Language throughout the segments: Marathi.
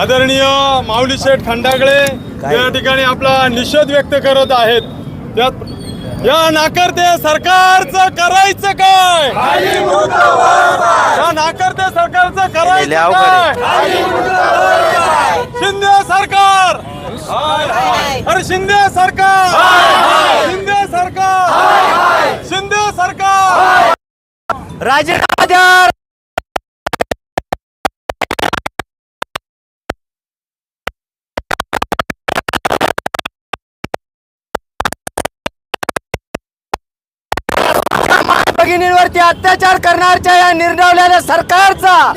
आदरणीय माऊली शेठ खंडागळे या ठिकाणी आपला निषेध व्यक्त करत आहेत. त्यात या नाकर्ते सरकारचं करायचं काय? या नाकर्ते सरकारचं करायचं काय? शिंदे सरकार! अरे शिंदे सरकार! शिंदे सरकार! शिंदे सरकार! राजीनामा द्या भगिनींवरती अत्याचार करणारच्या या निर्णवलेल्या सरकारचा.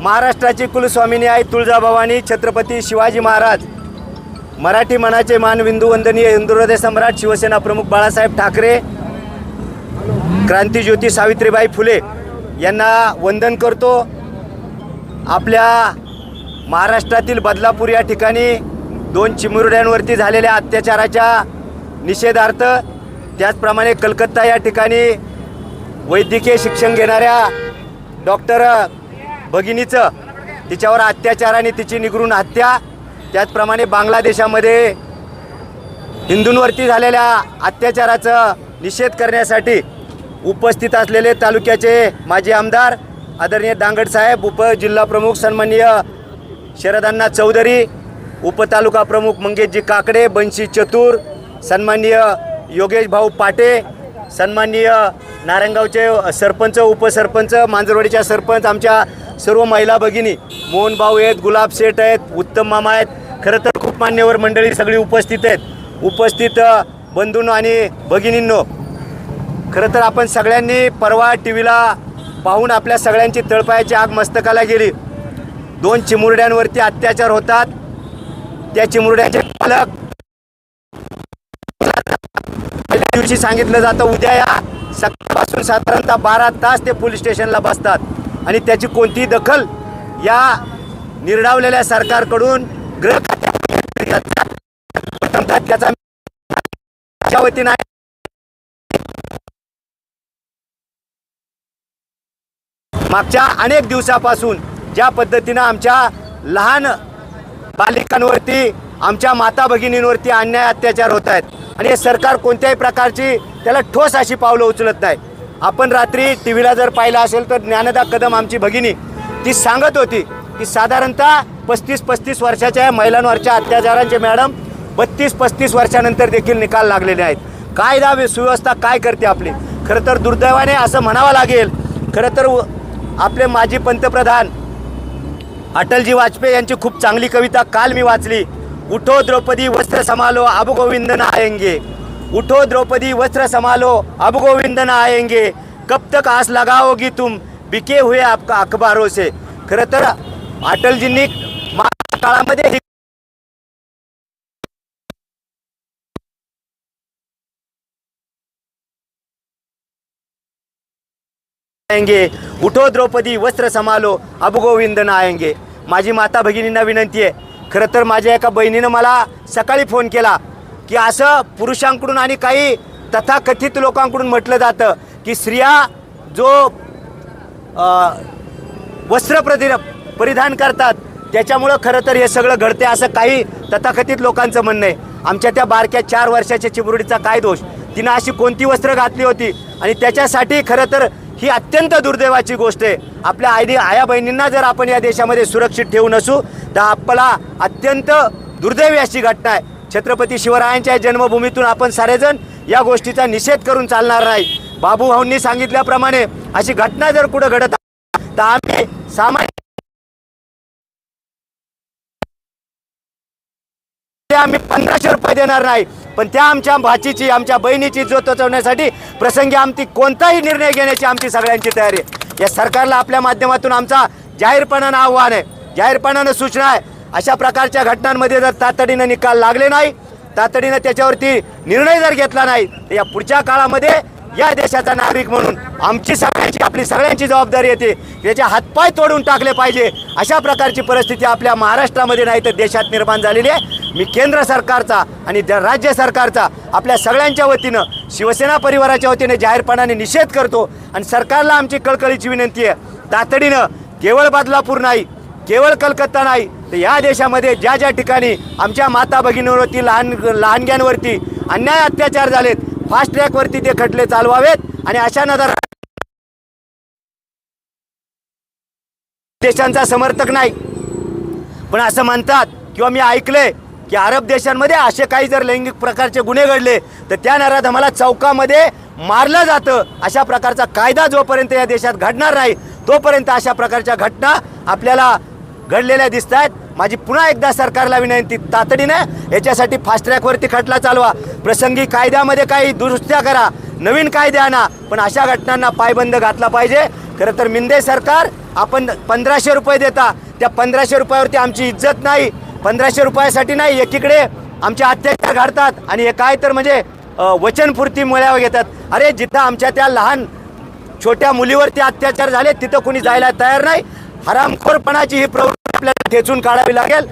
महाराष्ट्राची कुलस्वामिनी आई तुळजाभवानी छत्रपती शिवाजी महाराज मराठी मनाचे मानविंदू वंदनीय हिंदुहृदय सम्राट शिवसेना प्रमुख बाळासाहेब ठाकरे क्रांतीज्योती सावित्रीबाई फुले यांना वंदन करतो. आपल्या महाराष्ट्रातील बदलापूर या ठिकाणी दोन चिमुरड्यांवरती झालेल्या अत्याचाराच्या निषेधार्थ त्याचप्रमाणे कलकत्ता या ठिकाणी वैद्यकीय शिक्षण घेणाऱ्या डॉक्टर भगिनीचं तिच्यावर अत्याचार आणि तिची निगरून हत्या त्याचप्रमाणे बांगलादेशामध्ये हिंदूंवरती झालेल्या अत्याचाराचं निषेध करण्यासाठी उपस्थित असलेले तालुक्याचे माजी आमदार आदरणीय दांगड साहेब उपजिल्हा प्रमुख सन्माननीय शरदांना चौधरी उपतालुका प्रमुख मंगेशजी काकडे बंशी चतुर सन्माननीय योगेश भाऊ पाटे सन्माननीय नारायणगावचे सरपंच उपसरपंच मांजरवाडीच्या सरपंच आमच्या सर्व महिला भगिनी मोहनभाऊ आहेत गुलाब शेठ आहेत उत्तम मामा आहेत. खरं तर खूप मान्यवर मंडळी सगळी उपस्थित आहेत. उपस्थित बंधूंनो आणि भगिनींनो खरं तर आपण सगळ्यांनी परवा टी व्हीला पाहून आपल्या सगळ्यांची तळपायाची आग मस्तकाला गेली. दोन चिमुरड्यांवरती अत्याचार होतात. त्या चिमुरड्याचे पालक दिवशी सांगितलं जातं उद्या या. सकाळपासून साधारणतः बारा तास ते पोलीस स्टेशनला बसतात. आणि त्याची कोणतीही दखल या निर्डावलेल्या सरकारकडून गृह त्याचा वतीनं मागच्या अनेक दिवसापासून ज्या पद्धतीनं आमच्या लहान बालिकांवरती आमच्या माता भगिनींवरती अन्याय अत्याचार होत आहेत. आणि हे सरकार कोणत्याही प्रकारची त्याला ठोस अशी पावलं उचलत नाही. आपण रात्री टी व्हीला जर पाहिलं असेल तर ज्ञानदा कदम आमची भगिनी ती सांगत होती की साधारणतः पस्तीस पस्तीस वर्षाच्या महिलांवरच्या अत्याचारांचे मॅडम बत्तीस पस्तीस वर्षानंतर देखील निकाल लागलेले आहेत. कायदा सुव्यवस्था काय करते आपली? खरं तर दुर्दैवाने असं म्हणावं लागेल. खरं तर व- आपले माजी पंतप्रधान अटलजी वाजपेयी यांची खूप चांगली कविता काल मी वाचली. उठो द्रौपदी वस्त्र समालो अब गोविंद न आएंगे उठो द्रौपदी वस्त्र समालो अब गोविंद न आएंगे कब तक आस लगाओगी तुम? बिके हुए आपका अखबारों से। खरं तर अटलजींनी काळामध्ये आएंगे उठो द्रौपदी वस्त्र समालो अब गोविंद न आएंगे माझी माता भगिनींना विनंती आहे खरं तर माझ्या एका बहिणीनं मला सकाळी फोन केला की असं पुरुषांकडून आणि काही तथाकथित लोकांकडून म्हटलं जातं की स्त्रिया जो अ, वस्त्र प्रति परिधान करतात त्याच्यामुळं खरं तर हे सगळं घडते असं काही तथाकथित लोकांचं म्हणणं आहे. आमच्या त्या बारक्या चार वर्षाच्या चिमुरडीचा काय दोष? तिनं अशी कोणती वस्त्र घातली होती? आणि त्याच्यासाठी खरं तर ही अत्यंत दुर्दैवाची गोष्ट आहे. आपल्या आई आया बहिणींना जर आपण या देशामध्ये सुरक्षित ठेवू नसू तर आपला अत्यंत दुर्दैवी अशी घटना आहे. छत्रपती शिवरायांच्या जन्मभूमीतून आपण सारेजण या गोष्टीचा निषेध करून चालणार नाही. बाबू भाऊंनी सांगितल्याप्रमाणे अशी घटना जर कुठं घडत तर आम्ही सामान्य आम्ही पंधराशे रुपये देणार नाही. पण त्या आमच्या भाचीची आमच्या बहिणीची जो तोचवण्यासाठी प्रसंगी आमची कोणताही निर्णय घेण्याची आमची सगळ्यांची तयारी आहे. या सरकारला आपल्या माध्यमातून आमचा जाहीरपणानं आव्हान आहे. जाहीरपणानं सूचना आहे. अशा प्रकारच्या घटनांमध्ये जर तातडीनं निकाल लागले नाही तातडीनं त्याच्यावरती निर्णय जर घेतला नाही तर या पुढच्या काळामध्ये या देशाचा नागरिक म्हणून आमची सगळ्यांची आपली सगळ्यांची जबाबदारी येते. याचे हातपाय तोडून टाकले पाहिजे. अशा प्रकारची परिस्थिती आपल्या महाराष्ट्रामध्ये नाही तर देशात निर्माण झालेली आहे. मी केंद्र सरकारचा आणि राज्य सरकारचा आपल्या सगळ्यांच्या वतीनं शिवसेना परिवाराच्या वतीने जाहीरपणाने निषेध करतो आणि सरकारला आमची कळकळीची विनंती आहे. तातडीनं केवळ बदलापूर नाही केवळ कलकत्ता नाही तर या देशामध्ये ज्या ज्या ठिकाणी आमच्या माता भगिनीवरती लहान लहानग्यांवरती अन्याय अत्याचार झालेत फास्ट ट्रॅकवरती ते खटले चालवावेत आणि अशा नजर देशांचा समर्थक नाही. पण असं म्हणतात किंवा मी ऐकलंय की अरब देशांमध्ये असे काही जर लैंगिक प्रकारचे गुन्हे घडले तर त्या नराधमाला चौकामध्ये मारलं जातं. अशा प्रकारचा कायदा जोपर्यंत या देशात घडणार नाही तोपर्यंत अशा प्रकारच्या घटना आपल्याला घडलेल्या दिसत आहेत माझी पुन्हा एकदा सरकारला विनंती तातडीनं याच्यासाठी फास्ट ट्रॅकवरती खटला चालवा. प्रसंगी कायद्यामध्ये काही दुरुस्त्या करा नवीन कायदे आणा पण अशा घटनांना पायबंद घातला पाहिजे. खरं तर मिंदे सरकार आपण पंधराशे रुपये देता त्या पंधराशे रुपयावरती आमची इज्जत नाही. पंधराशे रुपयासाठी नाही एकीकडे आमचे अत्याचार घडतात आणि हे काय तर म्हणजे वचनपूर्ती मुळ्यावर घेतात. अरे जिथं आमच्या त्या लहान छोट्या मुलीवरती अत्याचार झाले तिथं कोणी जायला तयार नाही. हरामखोरपणाची ही प्रवृत्ती आपल्याला खेचून काढावी लागेल.